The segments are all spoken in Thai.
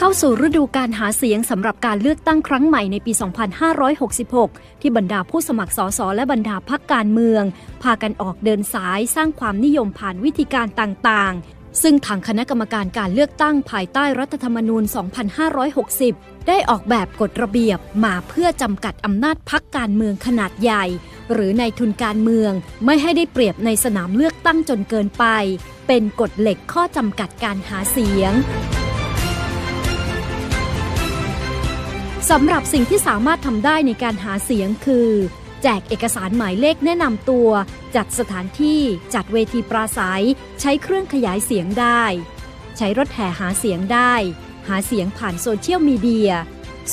เข้าสู่ฤดูการหาเสียงสำหรับการเลือกตั้งครั้งใหม่ในปี 2566 ที่บรรดาผู้สมัครสสและบรรดาพักการเมือง พากันออกเดินสายสร้างความนิยมผ่านวิธีการต่างๆ ซึ่งทางคณะกรรมการการเลือกตั้งภายใต้รัฐธรรมนูญ 2560 ได้ออกแบบกฎระเบียบมาเพื่อจำกัดอำนาจพักการเมืองขนาดใหญ่ หรือในทุนการเมืองไม่ให้ได้เปรียบในสนามเลือกตั้งจนเกินไป เป็นกฎเหล็กข้อจำกัดการหาเสียง สำหรับสิ่งที่สามารถทำได้ในการหาเสียงคือ แจกเอกสารหมายเลขแนะนำตัว จัดสถานที่จัดเวทีปราศัย ใช้เครื่องขยายเสียงได้ ใช้รถแห่หาเสียงได้ หาเสียงผ่านโซเชียลมีเดีย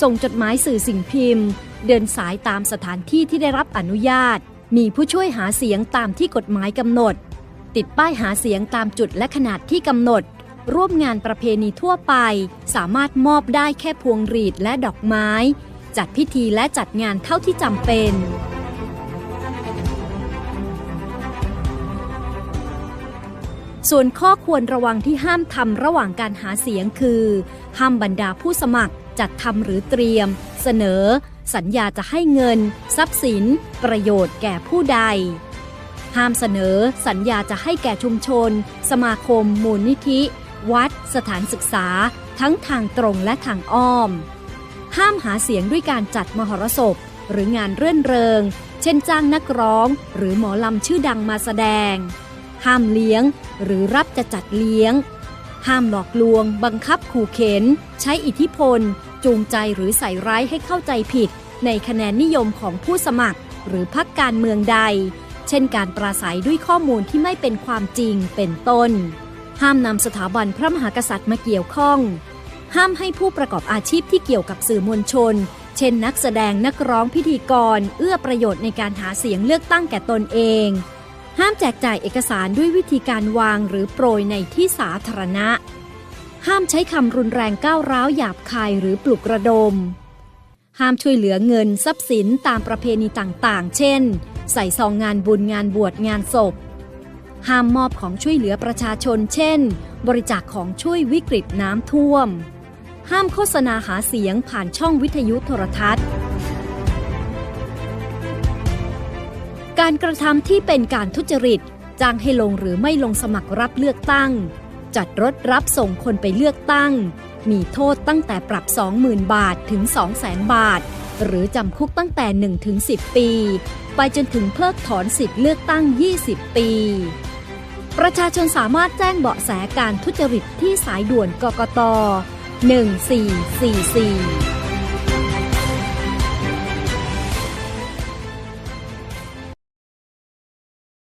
ส่งจดหมายสื่อสิ่งพิมพ์ เดินสายตามสถานที่ที่ได้รับอนุญาต มีผู้ช่วยหาเสียงตามที่กฎหมายกำหนด ติดป้ายหาเสียงตามจุดและขนาดที่กำหนด ร่วมงานประเพณีทั่วไป สามารถมอบได้แค่พวงหรีดและดอกไม้ จัดพิธีและจัดงานเท่าที่จำเป็น ส่วนข้อควรระวังที่ห้ามทำระหว่างการหาเสียงคือ ห้ามบรรดาผู้สมัครจัดทำหรือเตรียม เสนอ สัญญาจะให้เงิน ทรัพย์สิน ประโยชน์แก่ผู้ใดห้ามเสนอสัญญาจะให้แก่ชุมชน สมาคม มูลนิธิ วัด สถานศึกษา ทั้งทางตรงและทางอ้อม ห้ามหาเสียงด้วยการจัดมหรสพ หรืองานเรื่นเริง เช่นจ้างนักร้อง หรือหมอลำชื่อดังมาแสดง ห้ามเลี้ยง หรือรับจะจัดเลี้ยง ห้ามหลอกลวง บังคับขู่เข็น ใช้อิทธิพล จูงใจหรือใส่ร้ายให้เข้าใจผิด ในคะแนนนิยมของผู้สมัคร หรือพรรคการเมืองใด เช่นการปราศัยด้วยข้อมูลที่ไม่เป็นความจริงเป็นต้น ห้ามนำสถาบันพระมหากษัตริย์มาเกี่ยวข้อง ห้ามให้ผู้ประกอบอาชีพที่เกี่ยวกับสื่อมวลชน เช่นนักแสดงนักร้องพิธีกร เอื้อประโยชน์ในการหาเสียงเลือกตั้งแก่ตนเอง ห้ามแจกจ่ายเอกสารด้วยวิธีการวางหรือโปรยในที่สาธารณะ ห้ามใช้คำรุนแรงก้าวร้าวหยาบคายหรือปลุกระดม ห้ามช่วยเหลือเงินทรัพย์สินตามประเพณีต่างๆ เช่น ใส่ซองงานบุญงานบวชงานศพ ห้ามมอบของช่วยเหลือประชาชน เช่น บริจาคของช่วยวิกฤตน้ำท่วม ห้ามโฆษณาหาเสียงผ่านช่องวิทยุโทรทัศน์ การกระทำที่เป็นการทุจริต จ้างให้ลงหรือไม่ลงสมัครรับเลือกตั้ง จัดรถรับส่งคนไปเลือกตั้ง มีโทษตั้งแต่ปรับ 20,000 บาทถึง 200,000 บาท หรือจำคุกตั้งแต่1ถึง10 ปีไปจนถึงเพิกถอนสิทธิ์เลือกตั้ง 20 ปี ประชาชนสามารถแจ้งเบาะแสการทุจริตที่สายด่วนกกต 1444